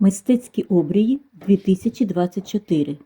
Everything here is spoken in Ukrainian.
Мистецькі обрії 2024